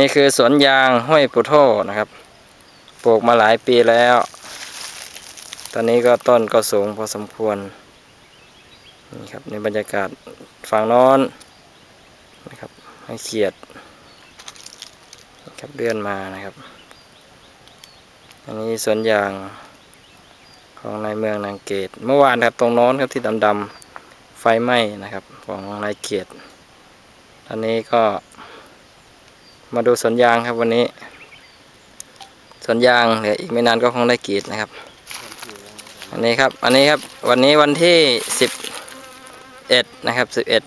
นี่คือสวนยางห้วยปุโทนะครับ ปลูกมาหลายปีแล้ว ตอนนี้ก็ต้นก็สูงพอสมควร นี่ครับในบรรยากาศฝั่งนอนนะครับให้เขียดนะครับเลื่อนมานะครับ อันนี้สวนยางของในเมืองนางเกต เมื่อวานครับตรงโน้นครับที่ดำๆไฟไหม้นะครับ ของนายเกียรติตอนนี้ก็ มาดูสวนยางครับวันนี้สวนยางเหลืออีกไม่นานก็คงได้กรีดนะครับอันนี้ครับอันนี้ครับวันนี้วันที่สิบเอ็ดนะครับสิบเอ็ด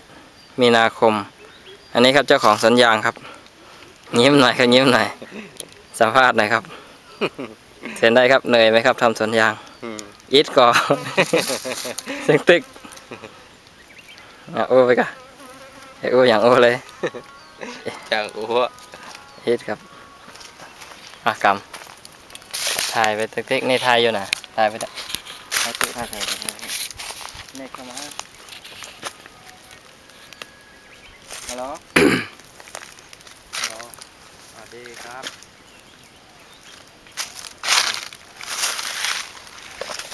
มีนาคม อันนี้ครับเจ้าของสวนยางครับยิ้มหน่อยครับยิ้มหน่อยสัมภาษณ์หน่อยครับเซ็นได้ครับเหนื่อยไหมครับทำสวนยางอิดก่อเสียงตึกอะโอ้ไปกันโอ้อย่างโอ้เลยจังโอ้ วฮิตครับมากรรมถ่ายไปติ๊กๆนี่ถ่ายอยู่นะถ่ายไปได้ถ่ายติ๊กถ่ายถ่ายถ่ายนี่เข้ามาฮัลโหลฮัลโหลสวัสดีครับ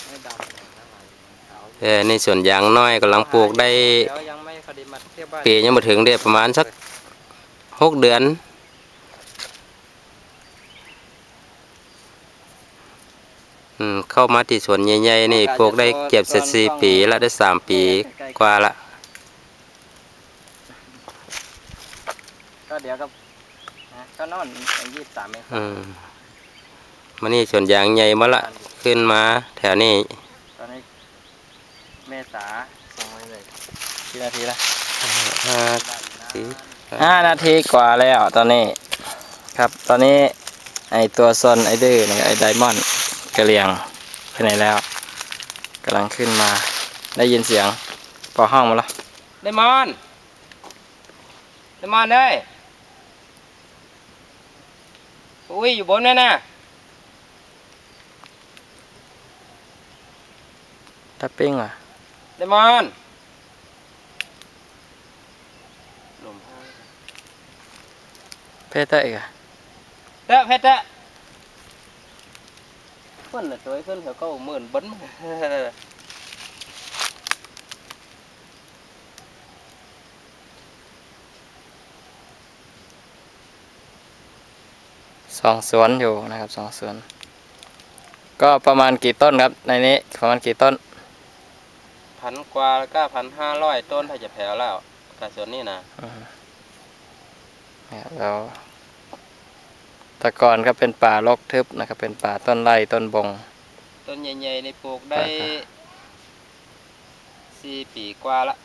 ไม่ดำเลยนะมันขาวเออในสวนยางน้อยกำลังปลูกได้เดี๋ยวยังไม่คดีมาเที่ยวบ้านปียังมาถึงได้ประมาณสักหกเดือน อืม เข้ามาที่สวนใหญ่ๆนี่ปลูกได้เก็บเสร็จสี่ปีแล้วได้สามปีกว่าละก็เดี๋ยวก็นะก็นอนยี่สิบสามเมษาอืมมานี่สวนยางใหญ่มาละขึ้นมาแถวนี้ตอนนี้เมษาส่งไว้เลยกี่นาทีละห้าสิห้านาทีกว่าแล้วตอนนี้ ครับตอนนี้ไอตัวซนไอดื้อเนี่ยไอไดมอนด์ กระเลียงไปไหนแล้วกำลังขึ้นมาได้ยินเสียงปอห้องมาแล้วไดมอนไดมอนเอ้ยอุ้ยอยู่บนนั่นน่ะทับปิ้งอะไดมอนลมเพเตอร์อีกอะเตะเพชรเตะ เพิ่นน่ะตัวขึ้นเขาก็หมื่นบิ้นสองสวนอยู่นะครับสองสวน ก็ประมาณกี่ต้นครับ ในนี้ประมาณกี่ต้นพันกว่าแล้วก็พันห้าร้อยต้นถ้าจะแผ่วแล้วกระสวนนี่นะเนี่ยแล้ว แต่ก่อนก็เป็นป่ารกทึบนะครับ เป็นป่าต้นไร่ต้นบง ต้นใหญ่ๆในปลูกได้ครับสี่ปีกว่าละ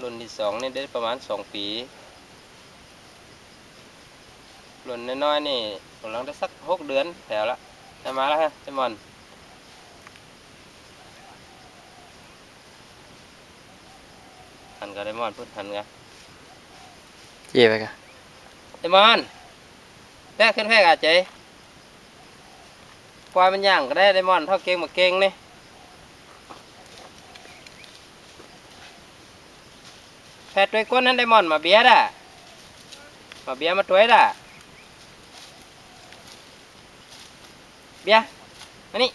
รุ่นที่สองนี่ได้ประมาณสองปีรุ่นน้อยๆนี่กำลังได้สักหกเดือนแถวละได้มาแล้วฮะเจมอนหันกับไดมอนพูดหันกัน เย่ไปกันไดมอนแรกขึ้นแพกอาเจปล่อยมันย่างก็ได้ไดมอนเท่าเก่งมาเก่งนี่แพทด้วยก้นนั้นไดมอนมาเบียดอะมาเบียมาตัวด่ะเบียมานี่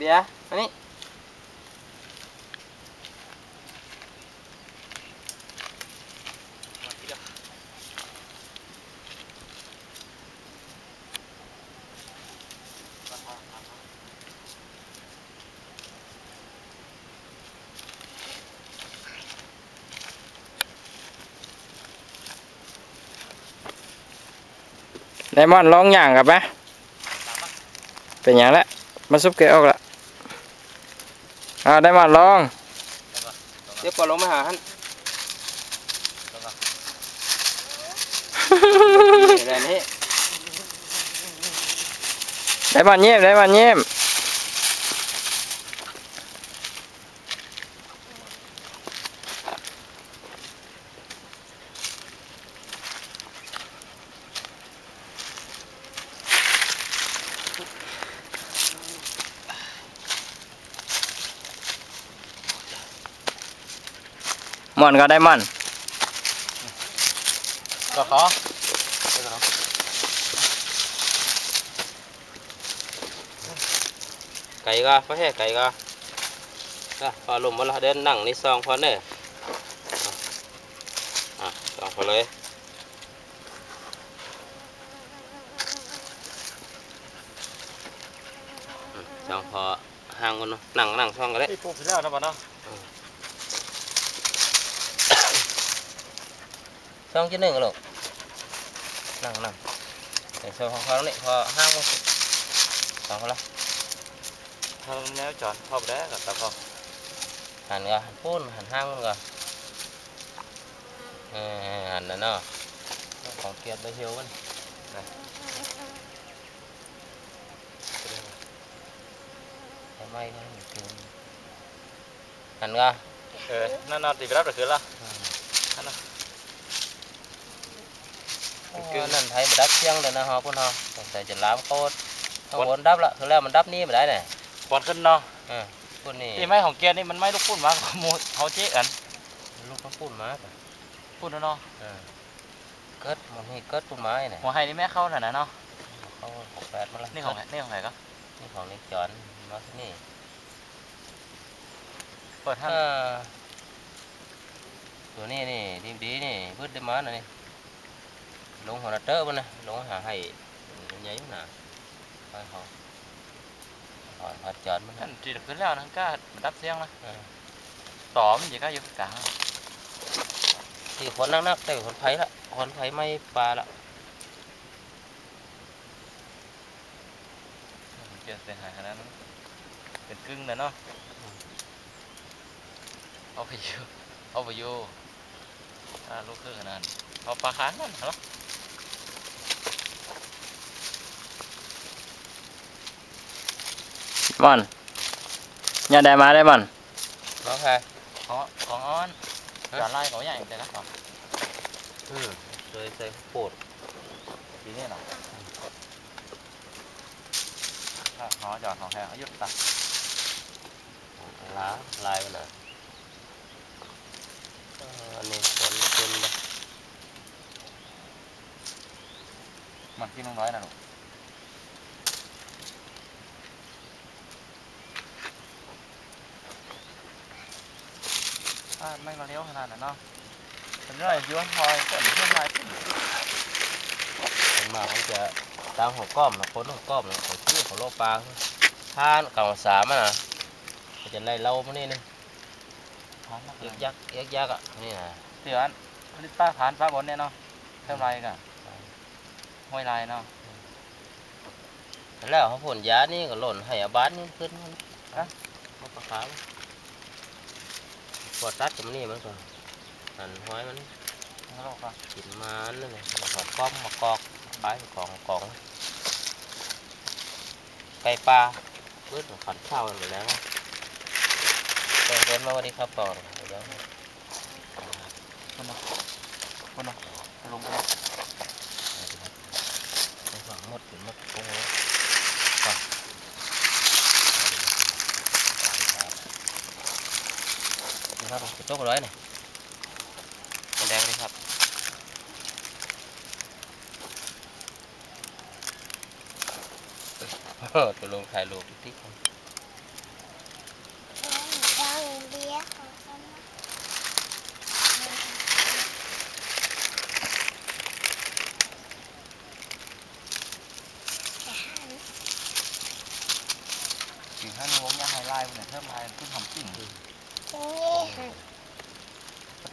เบียมานี่ไดมอนด์ร้องอย่างกับไหมเป็นอย่างละมาซุปเกะออกละ อ่าไดมอนด์ร้อง เดี๋ยวปล่อยลงมาหาฮันนี่แบบนี้ไดมอนด์เยี่ยมไดมอนด์เยี่ยม ม่อนก็ได้ม่อนก็ขอไก่ก็พ่อแห่ไก่ก็ก็พอลมมาละเดินนั่งนี่ซองพอเน่อะซองพอเลยอืมซองพอห่างกันเนาะนั่งนั่งซองกันเลยที่ปลูกไปแล้วนะบ่เนาะ ซองที่หนึ่งอะลูกนั่งนั่งแต่ซองของเขาเนี่ยพอห้างกันซองพอละทำแนวจอนพอไปแล้วกับตาพอหันก็หันพูนหันห้างมันก็เออหันนั่นเนาะของเกียรติไปเฮียวมันนะทำไมก็ไม่ถึงหันก็เออนั่นนอนตีไปรับเดี๋ยวคืนละโอ้นั่นไทยมาดับเชียงเลยนะ ฮะพุ่นฮะแต่จะล้ามโคตรข้างบนดับละคือแล้วมันดับนี่ไม่ได้เนี่ยควันขึ้นเนาะเออพุ่นนี่ที่ไม้ของเกียร์นี่มันไม่ลูกพุ่นมากมูเขาเจ๊กันลูกต้องพุ่นมาป่ะพุ่นแล้วเนาะเออเกิดมันนี่เกิดพุ่นไม้เนี่ยหัวไห้นี่แม่เข้าหน่อยนะเนาะเขาของแปดมาละนี่ของไหนนี่ของไหนก็นี่ของนี่จอนมาที่นี่เปิดท่านอ่าตัวนี้นี่ดีดีนี่พืชได้มาหน่อยนี่ ลงหัวเตอร์มันนะลงหาให้ใหญ่หนาไปเขาถอนผัดจอนมันท่านะนตีขึ้นแล้วนะกล้าดับเสียงนะเออต่อมันอยู่ก็อยู่กลางที่คนนักนักๆแต่คนไผ่ละคนไผ่ไม่ปลาละเกียร์เสียหายขนาดนั้นเป็นกึ่งเลยเนาะเอาไปอยู่เอาไปอยู่ถ้าลูกครึ่งขนาดนั้นเอาปลาค้างมันเหรอ ม่อนอย่าได้มาได้ม่อนน้องใครของของอ้อนจอนไล่เขาใหญ่แต่ละของอืมเคยใส่โปดทีนี้เนาะถ้าหอจอดของแพงอายุตัดล้าลายมันนะเอออันนี้ฝนเป็นบ่มันกินน้อยๆนะลูก อ่าไม่มาเลี้ยวขนาดนั้นเนาะเป็นไรย้อนพลอยเกิดเรื่องไรขึ้นมันมาเขาจะตามหัวก้อมนะคนหัวก้อมนะเขาชื่อเขาโลปลาท่านเก่าสามอะนะเขาจะไล่เล่ามานี่นึงพานเยักยักยักยักอะนี่นะเตือนผลิตป้าผานป้าบนเนี่ยเนาะเท่าไรกันห้วยลายเนาะแล้วเขาผลยานี่ก็หล่นให้อาบานนี่ขึ้นมันอะมาปลาขาว ปวดตัดกับมันนี่มันก่อนหันห้อยมันฮัลโหลครับกินมันนั่นแหละมาขอดก้อมมากอกปลายของของไก่ปลาเพื่อนขันข้าวกันไปแล้วเดินเดินมาวันนี้ครับปอนเดี๋ยวคุณเนาะคุณเนาะลงไปไปฝังหมดถึงหมดโอ้โหนี่ ครับกระจกร้อยนี่แดงเลยครับตัวลงถ่ายรูปติ๊ก thế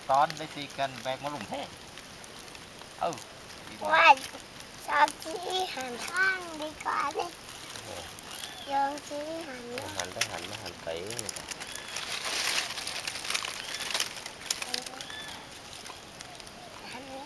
con đây thì cần về một lùng thế ừ quay sao chỉ hàn thang đi qua đi dương chỉ hàn hàn tới hàn nó hàn tỷ người ta